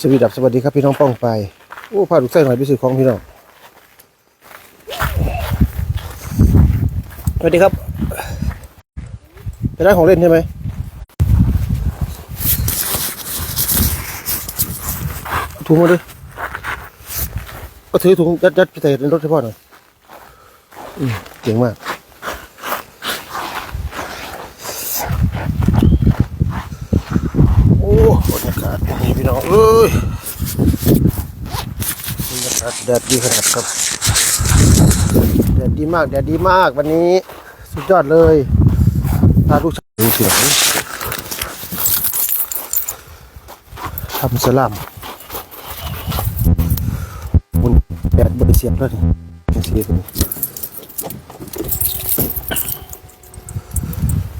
สวีดับสวัสดีครับพี่น้องป้องไป โอ้พาลูกไส้หน่อยไปซื้อของพี่น้องสวัสดีครับไปร้านของเล่นใช่ไหมถุงมาดิก็ถือถุงยัดยัดไปใส่ในรถให้พ่อหน่อยเก่งมาก โอ้บรรยากาศนี่พี่น้องเอ้ย บรรยากาศแดดดีขนาดครับแดดดีมากแดดดีมากวันนี้สุดยอดเลยพาลูกชายดูพี่น้องทำสลัมมุนแดดบริเสียบแล้วนี่ยังสีคน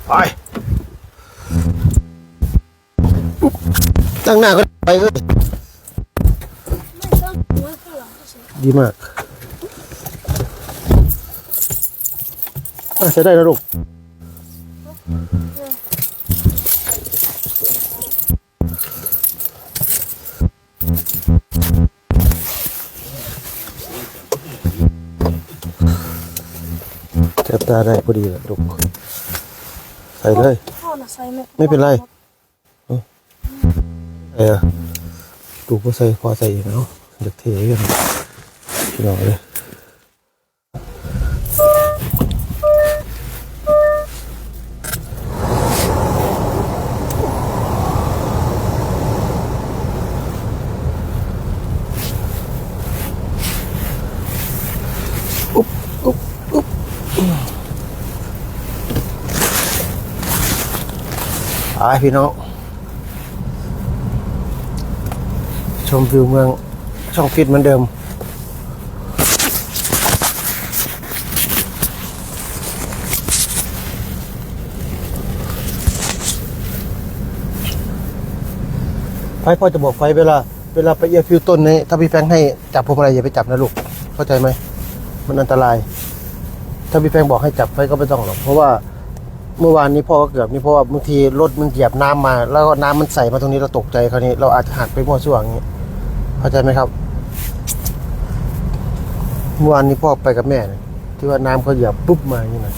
ไปตั้งหน้าก็ไปเลย ไม่ต้องหัวข้างหลังเฉย ดีมากอะใช้ได้แล้วลูกจับตาได้พอดีเลยลูกใส่เลยพ่อน่ะใส่ไม่ไม่เป็นไรเออดูก็ใส่พอใส่อีกเนาะเด็กเทกัน พี่น้องเลยไปพี่น้อง ชมวิวเมืองช่องฟิตเหมือนเดิม ฟพ่อจะบอกไฟเวลาเวลาไปเอียฟิวต้นนี้ถ้าพี่แฟงให้จับพวงมาลัยอย่าไปจับนะลูกเข้าใจไหมมันอันตราย ถ้าพี่แฟงบอกให้จับไฟก็ไม่ต้องหรอกเพราะว่าเมื่อวานนี้พ่อก็เกือบนี่เพราะว่าบางทีรถมันเหยียบน้ำมา แล้วก็น้ำมันใส่มาตรงนี้เราตกใจคราวนี้เราอาจจะหักไปมั่วซั่วอย่างนี้เข้าใจไหมครับเมื่อวานนี้พ่อไปกับแม่ที่ว่าน้ำเขาเหยียบปุ๊บมาอย่างนี้นะ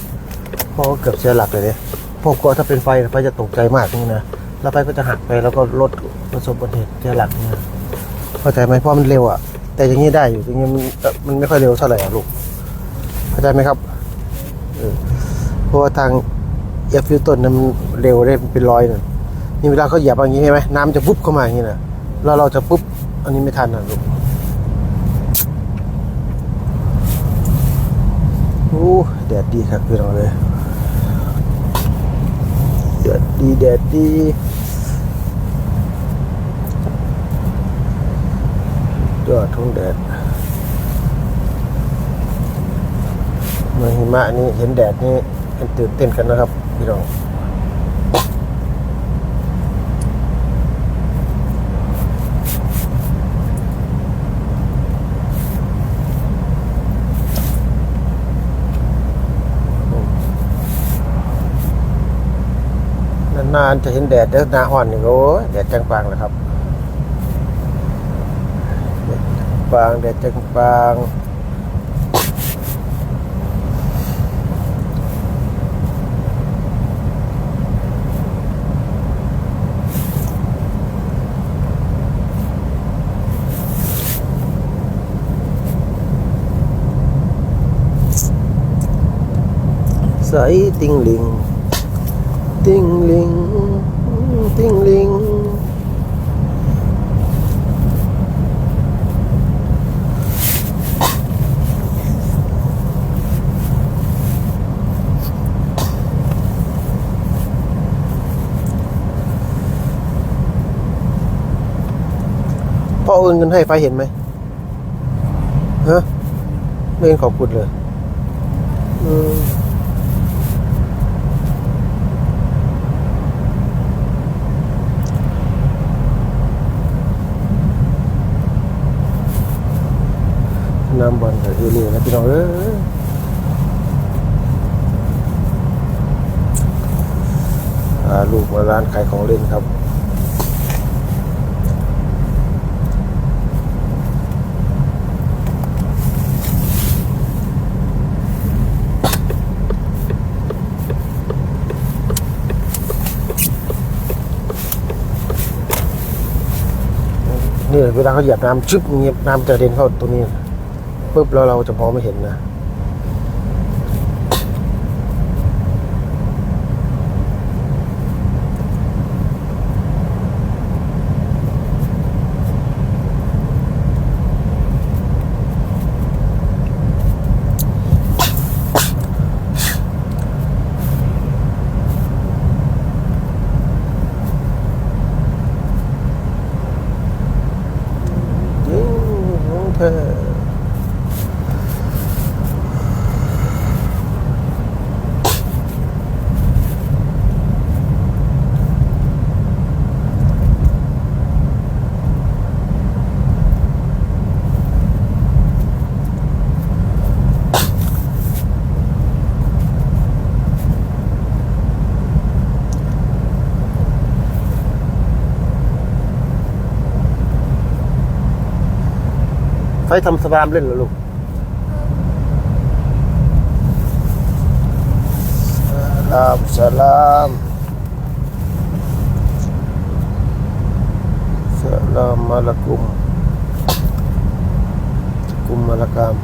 พ่อก็เกือบเสียหลักเลยเนี่ยพ่อกลัวถ้าเป็นไฟไฟจะตกใจมากนี่นะ แล้วไฟก็จะหักไปแล้วก็รถประสบอุบัติเหตุเสียหลักเนี่ยเข้าใจไหมเพราะมันเร็วอะ แต่อย่างนี้ได้อยู่อย่างนี้มันมันไม่ค่อยเร็วเท่าไหร่อะลูกเข้าใจไหมครับเออเพราะว่าทางเอฟฟิวต้นนั้นมันเร็วได้เป็นร้อยน่ะนี่เวลาเขาเหยียบอย่างนี้ใช่ไหมน้ำจะปุ๊บเข้ามาอย่างนี้นะแล้วเราจะปุ๊บอันนี้ไม่ทันอะลูกโอ้แดดดีครับพี่น้องเลย แดดดีแดดดียอดทุ่งแดดเมืองหิมะนี่เห็นแดดนี่มันตื่นเต้นกันนะครับ พี่น้อง นานจะเห็นแดดเด้อหน้าอ่อนนี่โอ้แดดจังปางเลยครับปางแดดจังปางใสติงลิง ติงลิง ติงลิงพ่อโอนเงินให้ไฟเห็นไหมฮะไม่เห็นขอบคุณเลย อืม น้ำบอลก็อยู่นี่นะพี่น้องเออลูกมาร้านขายของเล่นครับนี่เวลาเขาหยายบน้ำชุบเงียบน้ำจะเด่นเข้าตรงนี้ ปุ๊บแล้วเราจะมองไม่เห็นนะ ยิ่งของเธอ ไฟทำสปามเล่นเหรอลูกสลามสลามสลามมาละกุมกุมมาละกาม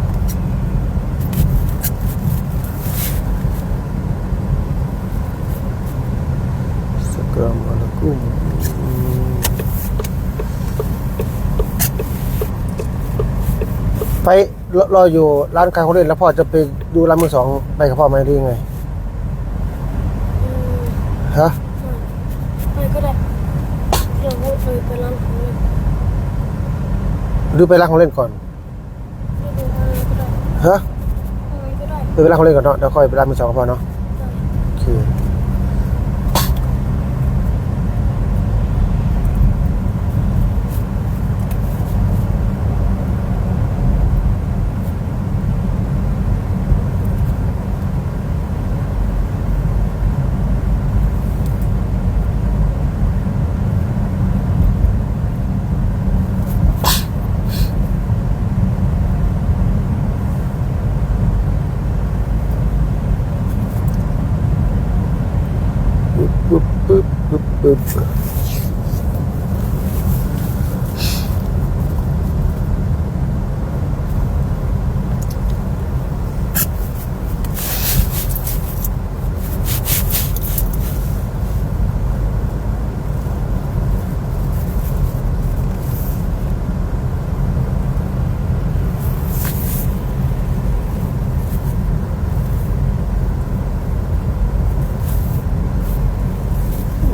สกรามมาละกุม ไปรอรออยู่ร้านขายของเล่นแล้วพ่อจะไปดูร้านมือสองไปกับพ่อไหมหรือยังไงอืมฮะไปก็ได้เดี๋ยวพูดไปไปร้านของเล่นดูไปร้านของเล่นก่อนไม่ดูอะไรก็ได้ฮะอะไรก็ได้ดูไปร้านของเล่นก่อนเนาะเดี๋ยวค่อยไปร้านมือสองกับพ่อเนาะได้โอเคปึ๊บปึ๊บปึ๊บปึ๊บปึ๊บ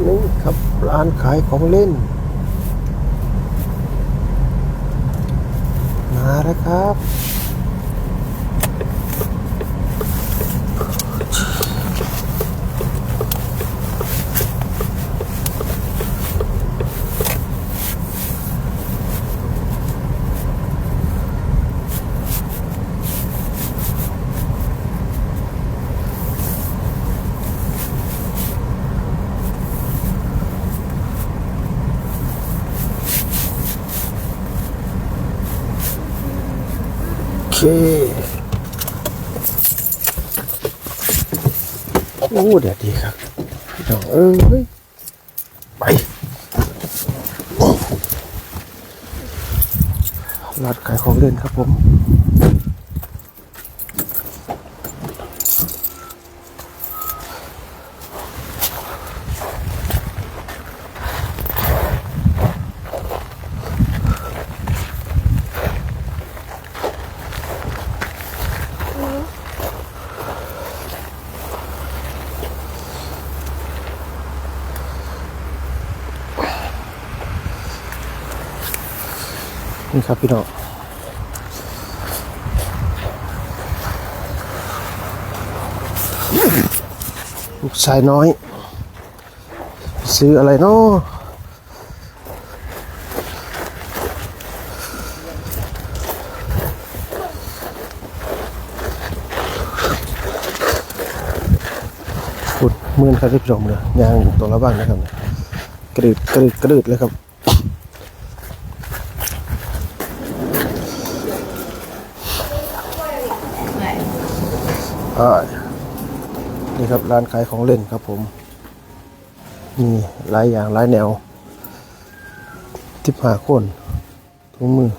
นี่ค ร้านขายของเล่น มาแล้วครับ โอเคโอ้เดี๋ยวดีครับพี่น้องเอ้ยไปร้าดขายของเล่นครับผม นี่ครับพี่น้องลูกชายน้อย ซื้ออะไรเนาะปุดมือนครับที่พี่น้องเลยยางตัวละบ้างนะครับกระดึดกระดึดกระดึดเลยครับ นี่ครับร้านขายของเล่นครับผมมีหลายอย่างหลายแนวทิพหาคนถุงมือ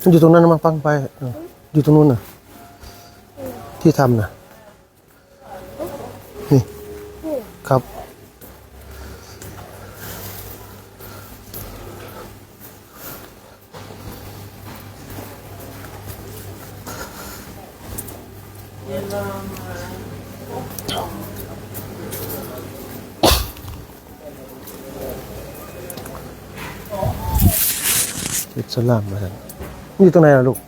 มันอยู่ตรงนั้นมาฟังไปอยู่ตรงนู้นน่ะ ที่ทำน่ะ นี่ ครับ อิสลามมาสั่นอยู่ตรงไหนล่ะลูก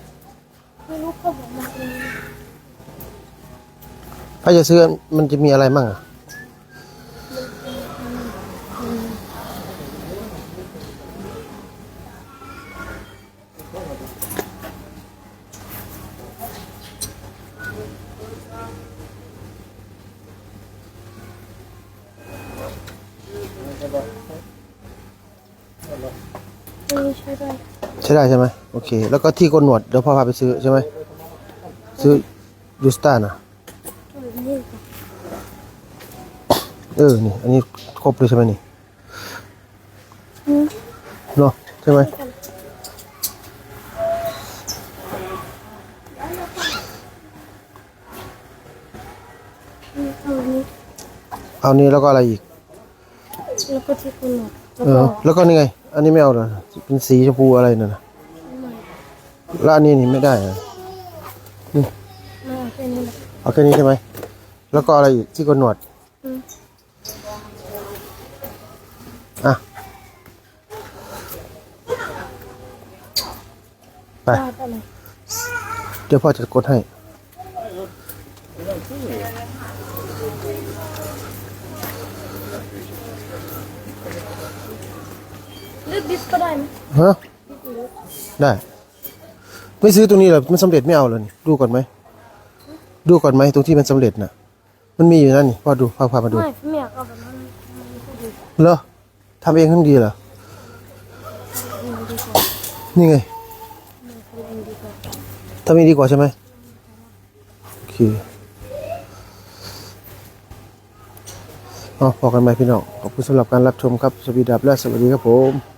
ไม่รู้เขาบอกมาเองถ้าจะซื้อมันจะมีอะไรมั่งอะ ไม่ใช่ได้ใช่ได้ใช่ไหมโอเค แล้วก็ที่โกนหนวดเดี๋ยวพ่อพาไปซื้อใช่ไหมซื้อยูสตาน่ะตัวนี้ก่อนเออนี่อันนี้ครบเลยใช่ไหมนี่อืมเนาะใช่ไหมกันอืมเอาอันนี้เอานี้แล้วก็อะไรอีก แล้วก็ที่คุณหนวดแล้ว เอก็อแล้วก็นี่ไง อันนี้ไม่เอาเหรอเป็นสีชมพูอะไรนั่นน่ะไม่แล้วอันนี้นี่ไม่ได้เหรอไม่เอาแค่นี้แหละเอาแค่นี้ใช่ไหม แล้วก็อะไรอีกที่โกนหนวดอืมอะ ไปวาดอะไรเดี๋ยวพ่อจะกดให้ เลือกดิสก็ได้ไหม ฮะได้ ไม่ซื้อตรงนี้เหรอมันสำเร็จไม่เอาเลยนี่ดูก่อนไหมดูก่อนไหมตรงที่มันสำเร็จน่ะ มันมีอยู่นั่นนี่พ่อดูพาพามาดูไม่ไม่อยากเอาแบบนั้นมันไม่ค่อยดีเหรอทำเองขึ้นดีเหรอมันดีกว่านี่ไงมันทำเองดีกว่าทำเองดีกว่าใช่ไหมโอเคอ๋อพอกันไหมพี่น้องขอบคุณสำหรับการรับชมครับสวัสดีครับและสวัสดีครับผม